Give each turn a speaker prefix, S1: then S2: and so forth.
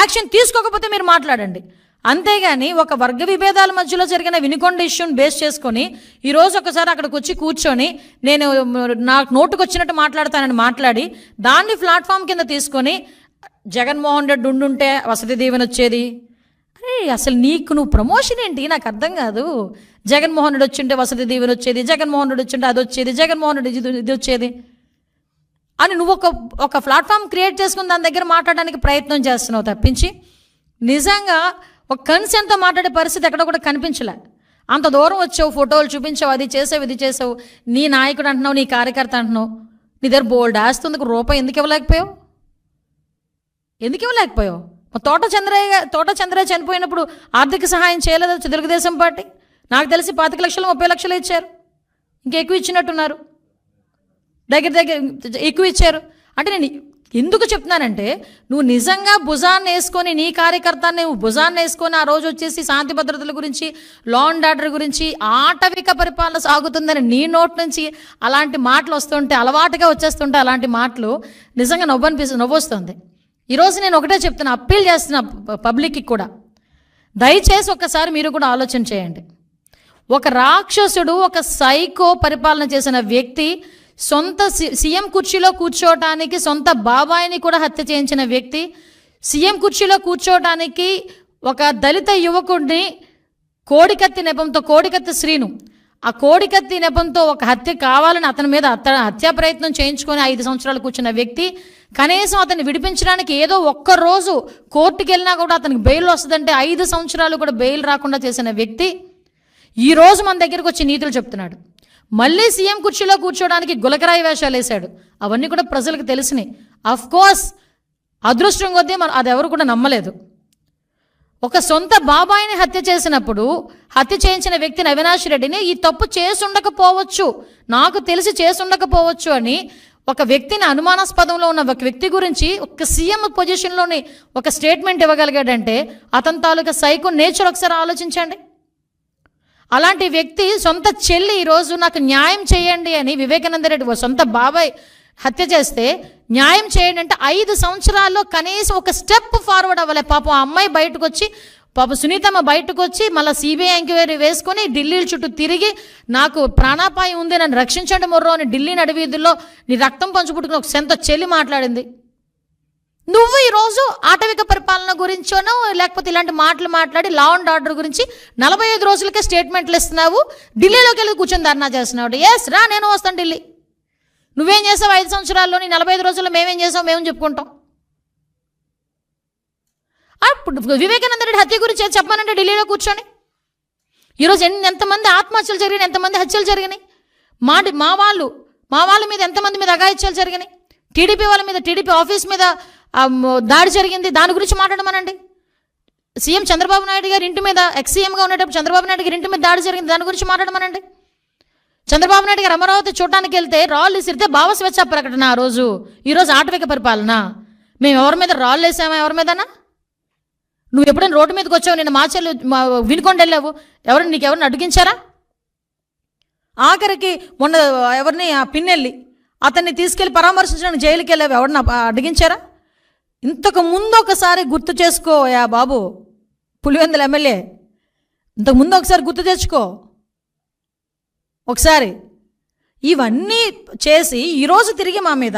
S1: Action తీసుకోకపోతే మీరు మాట్లాడండి. అంతేగాని ఒక వర్గ విభేదాల మధ్యలో జరిగిన వినికొండ ఇష్యూని బేస్ చేసుకొని ఈరోజు ఒకసారి అక్కడికి వచ్చి కూర్చొని నేను నాకు నోటుకు వచ్చినట్టు మాట్లాడతానని మాట్లాడి దాన్ని ప్లాట్ఫామ్ కింద తీసుకొని జగన్మోహన్ రెడ్డి ఉండుంటే వసతి దీవెన వచ్చేది? అరే అసలు నీకు నువ్వు ప్రమోషన్ ఏంటి? నాకు అర్థం కాదు. జగన్మోహన్ రెడ్డి వచ్చింటే వసతి దీవెన వచ్చేది జగన్మోహన్ రెడ్డి వచ్చింటే అది వచ్చేది జగన్మోహన్ రెడ్డి ఇది ఇది వచ్చేది. అని నువ్వు ఒక ఒక ప్లాట్ఫామ్ క్రియేట్ చేసుకుని దాని దగ్గర మాట్లాడడానికి ప్రయత్నం చేస్తున్నావు తప్పించి నిజంగా ఒక కన్సెంట్తో మాట్లాడే పరిస్థితి ఎక్కడ కూడా కనిపించలే. అంత దూరం వచ్చావు ఫోటోలు చూపించావు అది చేసావు ఇది చేసావు నీ నాయకుడు అంటున్నావు నీ కార్యకర్త అంటున్నావు నీ దగ్గర బోల్డ్ ఆస్తుంది రూపాయి ఎందుకు ఇవ్వలేకపోయావు? ఎందుకు ఇవ్వలేకపోయావు? తోట చంద్రయ్య తోట చంద్రయ్య చనిపోయినప్పుడు ఆర్థిక సహాయం చేయలేదు తెలుగుదేశం పార్టీ? నాకు తెలిసి పాతిక లక్షలు ముప్పై లక్షలు ఇచ్చారు. ఇంకెక్కువ ఇచ్చినట్టున్నారు. దగ్గర దగ్గర ఎక్కువ ఇచ్చారు. అంటే నేను ఎందుకు చెప్తున్నానంటే నువ్వు నిజంగా భుజాన్ని వేసుకొని నీ కార్యకర్తని నువ్వు భుజాన్ని వేసుకొని ఆ రోజు వచ్చేసి శాంతి భద్రతల గురించి లా అండ్ ఆర్డర్ గురించి ఆటవిక పరిపాలన సాగుతుందని నీ నోట్ నుంచి అలాంటి మాటలు వస్తుంటే అలవాటుగా వచ్చేస్తుంటే అలాంటి మాటలు నిజంగా నవ్వు నవ్వొస్తుంది ఈరోజు నేను ఒకటే చెప్తున్నా అప్పీల్ చేస్తున్నా పబ్లిక్కి కూడా. దయచేసి ఒక్కసారి మీరు కూడా ఆలోచన చేయండి. ఒక రాక్షసుడు ఒక సైకో పరిపాలన చేసిన వ్యక్తి సొంత సి- సీఎం కుర్చీలో కూర్చోవటానికి సొంత బాబాయిని కూడా హత్య చేయించిన వ్యక్తి సీఎం కుర్చీలో కూర్చోవటానికి ఒక దళిత యువకుడిని కోడికత్తి నెపంతో కోడికత్తి శ్రీను ఆ కోడికత్తి నెపంతో ఒక హత్య కావాలని అతని మీద అత హత్యా ప్రయత్నం చేయించుకొని ఐదు సంవత్సరాలు కూర్చున్న వ్యక్తి కనీసం అతన్ని విడిపించడానికి ఏదో ఒక్క రోజు కోర్టుకి వెళ్ళినా కూడా అతనికి బెయిల్ వస్తుందంటే ఐదు సంవత్సరాలు కూడా బెయిల్ రాకుండా చేసిన వ్యక్తి ఈ రోజు మన దగ్గరకు వచ్చి నీతులు చెప్తున్నాడు. మళ్ళీ సీఎం కుర్చీలో కూర్చోడానికి గులకరాయి వేషాలు వేశాడు. అవన్నీ కూడా ప్రజలకు తెలిసినాయి. అఫ్ కోర్స్ అదృష్టం కొద్దీ మన అది ఎవరు కూడా నమ్మలేదు. ఒక సొంత బాబాయిని హత్య చేసినప్పుడు హత్య చేయించిన వ్యక్తిని అవినాష్ రెడ్డిని ఈ తప్పు చేసుండకపోవచ్చు నాకు తెలిసి చేసుండకపోవచ్చు అని ఒక వ్యక్తిని అనుమానాస్పదంలో ఉన్న ఒక వ్యక్తి గురించి ఒక సీఎం పొజిషన్లోని ఒక స్టేట్మెంట్ ఇవ్వగలిగాడంటే అతని తాలూకా సైకో నేచర్ ఒకసారి ఆలోచించండి. అలాంటి వ్యక్తి సొంత చెల్లి ఈరోజు నాకు న్యాయం చేయండి అని వివేకానంద రెడ్డి ఓ సొంత బాబాయ్ హత్య చేస్తే న్యాయం చేయండి అంటే ఐదు సంవత్సరాల్లో కనీసం ఒక స్టెప్ ఫార్వర్డ్ అవ్వలే. పాపం ఆ అమ్మాయి బయటకు వచ్చి పాప సునీతమ్మ బయటకు వచ్చి మళ్ళీ సిబిఐ ఎంక్వైరీ వేసుకొని ఢిల్లీ చుట్టూ తిరిగి నాకు ప్రాణాపాయం ఉంది నన్ను రక్షించండి మొర్రో అని ఢిల్లీ నడివీధుల్లో నీ రక్తం పంచుకుంటున్న ఒక సొంత చెల్లి మాట్లాడింది. నువ్వు ఈరోజు ఆటవిక పరిపాలన గురించోనో లేకపోతే ఇలాంటి మాటలు మాట్లాడి లా అండ్ ఆర్డర్ గురించి నలభై ఐదు రోజులకే స్టేట్మెంట్లు ఇస్తున్నావు ఢిల్లీలోకి వెళ్ళి కూర్చొని ధర్నా చేస్తున్నావు. ఎస్ రా నేను వస్తాను ఢిల్లీ. నువ్వేం చేసావు ఐదు సంవత్సరాల్లో నీ నలభై ఐదు రోజుల్లో మేమేం చేసావు మేము చెప్పుకుంటాం? అప్పుడు వివేకానంద రెడ్డి హత్య గురించి ఏం చెప్పానంటే ఢిల్లీలో కూర్చొని? ఈరోజు ఎన్ని ఎంతమంది ఆత్మహత్యలు జరిగినాయి ఎంతమంది హత్యలు జరిగినాయి? మా మా వాళ్ళు మా వాళ్ళ మీద ఎంతమంది మీద అఘాయిత్యాలు జరిగినాయి? టీడీపీ వాళ్ళ మీద టీడీపీ ఆఫీస్ మీద దాడి జరిగింది. దాని గురించి మాట్లాడమనండి. సీఎం చంద్రబాబు నాయుడు గారి ఇంటి మీద ఎక్స్ సీఎంగా ఉండేటప్పుడు చంద్రబాబు నాయుడు గారి ఇంటి మీద దాడి జరిగింది. దాని గురించి మాట్లాడమనండి. చంద్రబాబు నాయుడు గారు అమరావతి చూడడానికి వెళ్తే రాళ్ళు విసిరితే భావస్వేచ్ఛ ప్రకటన ఆ రోజు. ఈరోజు ఆటవిక పరిపాలన. మేము ఎవరి మీద రాళ్ళు వేసామా? ఎవరి మీదనా? నువ్వు ఎప్పుడైనా రోడ్డు మీదకి వచ్చావు? నేను మాచెల్లు చెల్లి వినుకొండ వెళ్ళావు. ఎవరిని నీకు ఎవరిని అడిగించారా ఆఖరికి మొన్న ఎవరిని ఆ పిన్నెల్లి అతన్ని తీసుకెళ్ళి పరామర్శించడానికి జైలుకి వెళ్ళావు. ఎవరిని అడిగించారా ఇంతకు ముందు ఒకసారి గుర్తు చేసుకో యా బాబు. పులివెందుల ఎమ్మెల్యే. ఇంతకు ముందు ఒకసారి గుర్తు తెచ్చుకో. ఒకసారి. ఇవన్నీ చేసి ఈరోజు తిరిగి మా మీద.